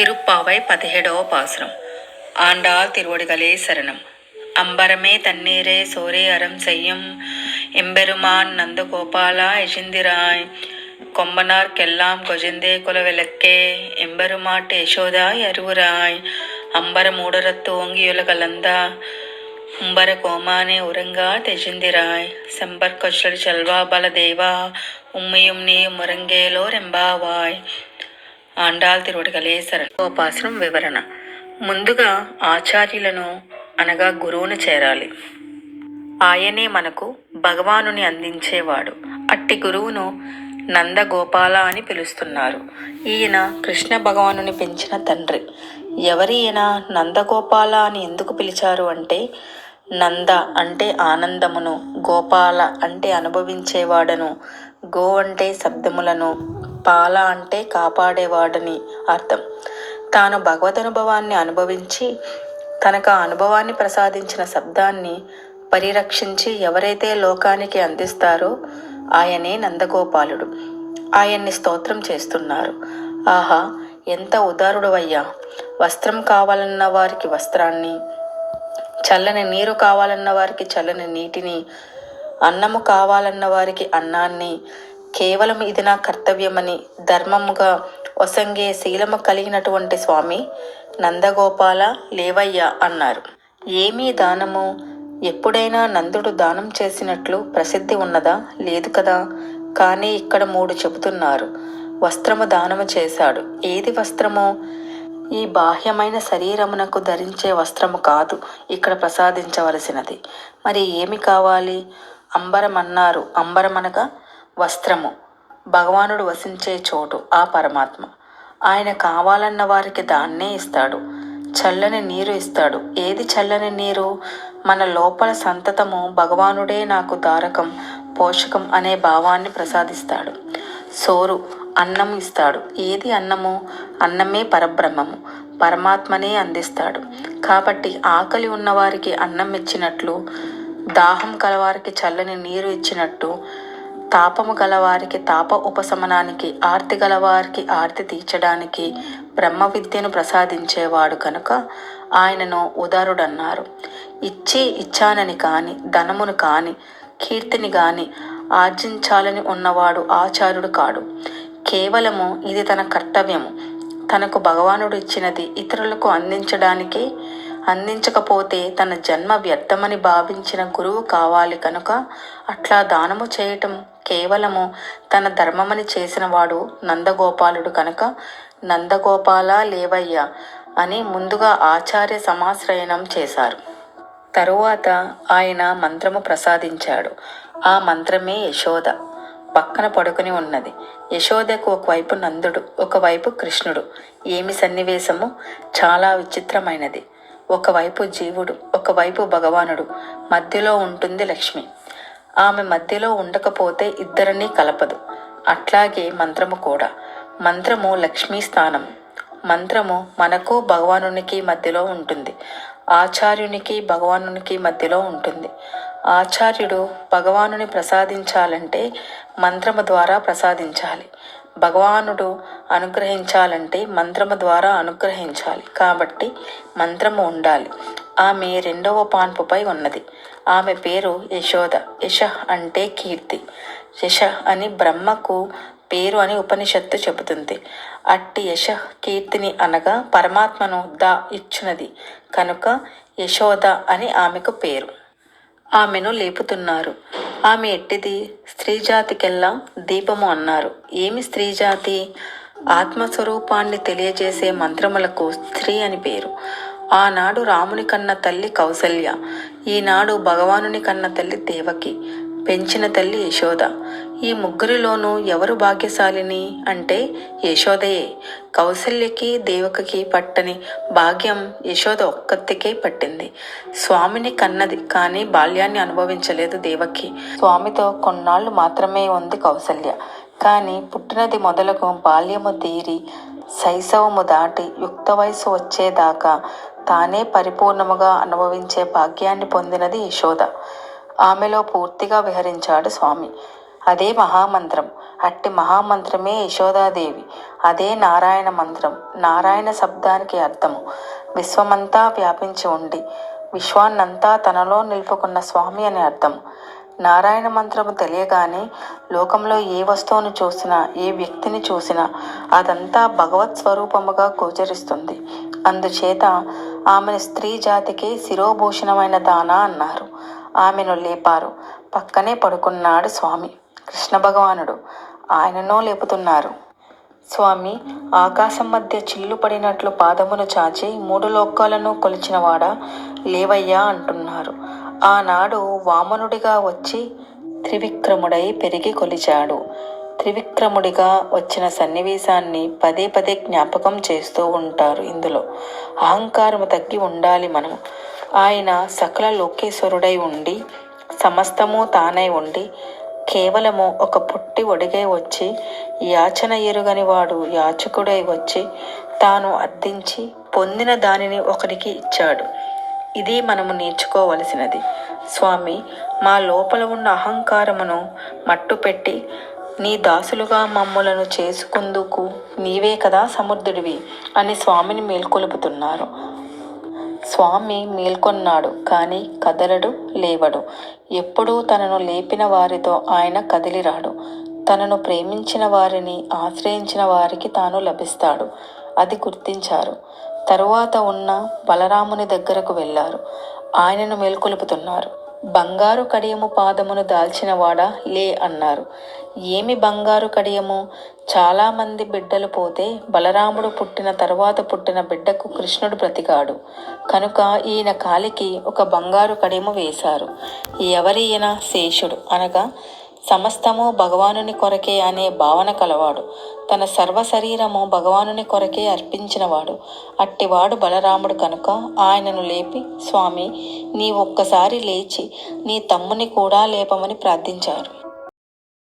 திருப்பாவை பதினேடవ பாசுரம். ஆண்டாள் திருவடிகளே சரணம். அம்பரமே தண்ணீரே சோரே அறம் செய்யும். எம்பெருமான் நந்தகோபாலா எஜிந்திராய் கொம்பனார்க்கெல்லாம் கொஜிந்தே குலவிளக்கே. எம்பெருமாட்டு யசோதாய் அருவுராய். அம்பர மூடரத்து ஓங்கியுலகலந்தா உம்பர கோமானே உறங்கா தெஜிந்திராய் செம்பர் கொச்சல் செல்வா பல தேவா உம்மையும் நீயும் முறங்கேலோர் எம்பாவாய். ఆండాల్ తిరువడిగలే లేసర ఉపాసనం వివరణ. ముందుగా ఆచార్యులను అనగా గురువును చేరాలి. ఆయనే మనకు భగవానుని అందించేవాడు. అట్టి గురువును నందగోపాల అని పిలుస్తున్నారు. ఈయన కృష్ణ భగవానుని పెంచిన తండ్రి. ఎవరి ఈయన నందగోపాల అని ఎందుకు పిలిచారు అంటే నంద అంటే ఆనందమును గోపాల అంటే అనుభవించేవాడను గో అంటే శబ్దములను పాల అంటే కాపాడేవాడని అర్థం. తాను భగవద్ అనుభవాన్ని అనుభవించి తనకు ఆ అనుభవాన్ని ప్రసాదించిన శబ్దాన్ని పరిరక్షించి ఎవరైతే లోకానికి అందిస్తారో ఆయనే నందగోపాలుడు. ఆయన్ని స్తోత్రం చేస్తున్నారు. ఆహా ఎంత ఉదారుడవయ్యా! వస్త్రం కావాలన్న వారికి వస్త్రాన్ని చల్లని నీరు కావాలన్న వారికి చల్లని నీటిని అన్నము కావాలన్న వారికి అన్నాన్ని కేవలం ఇది నా కర్తవ్యమని ధర్మముగా ఒసంగే శీలము కలిగినటువంటి స్వామి నందగోపాల లేవయ్య అన్నారు. ఏమీ దానము? ఎప్పుడైనా నందుడు దానం చేసినట్లు ప్రసిద్ధి ఉన్నదా? లేదు కదా? కానీ ఇక్కడ మూడు చెబుతున్నారు. వస్త్రము దానము చేశాడు. ఏది వస్త్రము? ఈ బాహ్యమైన శరీరమునకు ధరించే వస్త్రము కాదు. ఇక్కడ ప్రసాదించవలసినది. మరి ఏమి కావాలి? అంబరం అన్నారు అంబరం అనగా వస్త్రము. భగవానుడు వసించే చోటు ఆ పరమాత్మ. ఆయన కావాలన్న వారికి దాన్నే ఇస్తాడు. చల్లని నీరు ఇస్తాడు. ఏది చల్లని నీరు? మన లోపల సంతతము భగవానుడే నాకు దారకం పోషకం అనే భావాన్ని ప్రసాదిస్తాడు. సోరు అన్నం ఇస్తాడు. ఏది అన్నము? అన్నమే పరబ్రహ్మము. పరమాత్మనే అందిస్తాడు. కాబట్టి ఆకలి ఉన్నవారికి అన్నం ఇచ్చినట్లు దాహం కలవారికి చల్లని నీరు ఇచ్చినట్టు తాపము గలవారికి తాప ఉపశమనానికి ఆర్తి గలవారికి ఆర్తి తీర్చడానికి బ్రహ్మ విద్యను ప్రసాదించేవాడు కనుక ఆయనను ఉదారుడన్నారు. ఇచ్చి ఇచ్చానని కాని ధనమును కాని కీర్తిని గాని ఆర్జించాలని ఉన్నవాడు ఆచార్యుడు కాడు. కేవలము ఇది తన కర్తవ్యము. తనకు భగవానుడు ఇచ్చినది ఇతరులకు అందించడానికి అందించకపోతే తన జన్మ వ్యర్థమని భావించిన గురువు కావాలి కనుక అట్లా దానము చేయటం కేవలము తన ధర్మమని చేసినవాడు నందగోపాలుడు కనుక. నందగోపాల లేవయ్య అని ముందుగా ఆచార్య సమాశ్రయణం చేశారు. తరువాత ఆయన మంత్రము ప్రసాదించాడు. ఆ మంత్రమే యశోద. పక్కన పడుకుని ఉన్నది. యశోదకు ఒకవైపు నందుడు ఒకవైపు కృష్ణుడు. ఏమి సన్నివేశము? చాలా విచిత్రమైనది. ఒకవైపు జీవుడు ఒకవైపు భగవానుడు. మధ్యలో ఉంటుంది లక్ష్మి. ఆమె మధ్యలో ఉండకపోతే ఇద్దరినీ కలపదు. అట్లాగే మంత్రము కూడా. మంత్రము లక్ష్మీ స్థానం. మంత్రము మనకు భగవానునికి మధ్యలో ఉంటుంది. ఆచార్యునికి భగవానునికి మధ్యలో ఉంటుంది. ఆచార్యుడు భగవానుని ప్రసాదించాలంటే మంత్రము ద్వారా ప్రసాదించాలి. భగవానుడు అనుగ్రహించాలంటే మంత్రము ద్వారా అనుగ్రహించాలి. కాబట్టి మంత్రము ఉండాలి. ఆమె రెండవ పాన్పుపై ఉన్నది. ఆమె పేరు యశోద. యశ అంటే కీర్తి. యశ అని బ్రహ్మకు పేరు అని ఉపనిషత్తు చెబుతుంది. అట్టి యశ కీర్తిని అనగా పరమాత్మను దా ఇచ్చినది. కనుక యశోద అని ఆమెకు పేరు. ఆమెను లేపుతున్నారు. ఆమె ఎట్టిది? స్త్రీ జాతికెల్లా దీపము అన్నారు. ఏమి స్త్రీ జాతి ఆత్మస్వరూపాన్ని తెలియజేసే మంత్రములకు స్త్రీ అని పేరు. ఆనాడు రాముని కన్న తల్లి కౌసల్య ఈనాడు భగవానుని కన్న తల్లి దేవకి పెంచిన తల్లి యశోద. ఈ ముగ్గురిలోనూ ఎవరు భాగ్యశాలిని అంటే యశోదయే. కౌసల్యకి దేవకకి పట్టని భాగ్యం యశోద ఒక్కతికే పట్టింది. స్వామిని కన్నది కానీ బాల్యాన్ని అనుభవించలేదు దేవకి. స్వామితో కొన్నాళ్ళు మాత్రమే ఉంది కౌసల్య కానీ పుట్టినది మొదలకు బాల్యము తీరి శైశవము దాటి యుక్త వయసు వచ్చేదాకా తానే పరిపూర్ణముగా అనుభవించే భాగ్యాన్ని పొందినది యశోద. ఆమెలో పూర్తిగా విహరించాడు స్వామి. అదే మహామంత్రం. అట్టి మహామంత్రమే యశోదాదేవి. అదే నారాయణ మంత్రం. నారాయణ శబ్దానికి అర్థము. విశ్వమంతా వ్యాపించి ఉండి విశ్వాన్నంతా తనలో నిలుపుకున్న స్వామి అని అర్థం. నారాయణ మంత్రము తెలియగానే లోకంలో ఏ వస్తువును చూసినా ఏ వ్యక్తిని చూసినా అదంతా భగవత్ స్వరూపముగా గోచరిస్తుంది. అందుచేత ఆమెను స్త్రీ జాతికి శిరోభూషణమైన దాన అన్నారు. ఆమెను లేపారు. పక్కనే పడుకున్నాడు స్వామి. కృష్ణ భగవానుడు ఆయననో లేపుతున్నారు. స్వామి ఆకాశం మధ్య చిల్లు పడినట్లు పాదమును చాచి మూడు లోకాలను కొలిచినవాడా లేవయ్యా అంటున్నారు. ఆనాడు వామనుడిగా వచ్చి త్రివిక్రముడై పెరిగి కొలిచాడు. త్రివిక్రముడిగా వచ్చిన సన్నివేశాన్ని పదే పదే జ్ఞాపకం చేస్తూ ఉంటారు ఇందులో. అహంకారము తగ్గి ఉండాలి మనం. ఆయన సకల లోకేశ్వరుడై ఉండి సమస్తము తానై ఉండి కేవలము ఒక పుట్టి ఒడిగై వచ్చి యాచన ఎరుగని వాడు యాచకుడై వచ్చి తాను అర్థించి పొందిన దానిని ఒకరికి ఇచ్చాడు. ఇది మనము నేర్చుకోవలసినది. స్వామి మా లోపల ఉన్న అహంకారమును మట్టుపెట్టి నీ దాసులుగా మమ్ములను చేసుకుందుకు నీవే కదా సముద్రుడివి అని స్వామిని మేల్కొలుపుతున్నారు. స్వామి మేల్కొన్నాడు కానీ కదలడు లేవడు. ఎప్పుడూ తనను లేపిన వారితో ఆయన కదిలిరాడు. తనను ప్రేమించిన వారిని ఆశ్రయించిన వారికి తాను లభిస్తాడు అది గుర్తించారు. తరువాత ఉన్న బలరాముని దగ్గరకు వెళ్ళారు. ఆయనను మేల్కొలుపుతున్నారు. బంగారు కడియము పాదమును దాల్చినవాడా లే అన్నారు. ఏమి బంగారు కడియము? చాలామంది బిడ్డలు పోతే బలరాముడు పుట్టిన తరువాత పుట్టిన బిడ్డకు కృష్ణుడు బ్రతికాడు కనుక ఈయన కాలికి ఒక బంగారు కడియము వేశారు. ఎవరి ఈయన? శేషుడు అనగా సమస్తము భగవానుని కొరకే అనే భావన కలవాడు. తన సర్వ శరీరము భగవానుని కొరకే అర్పించినవాడు. అట్టివాడు బలరాముడు కనుక ఆయనను లేపి స్వామి నీ ఒక్కసారి లేచి నీ తమ్ముని కూడా లేపమని ప్రార్థించారు.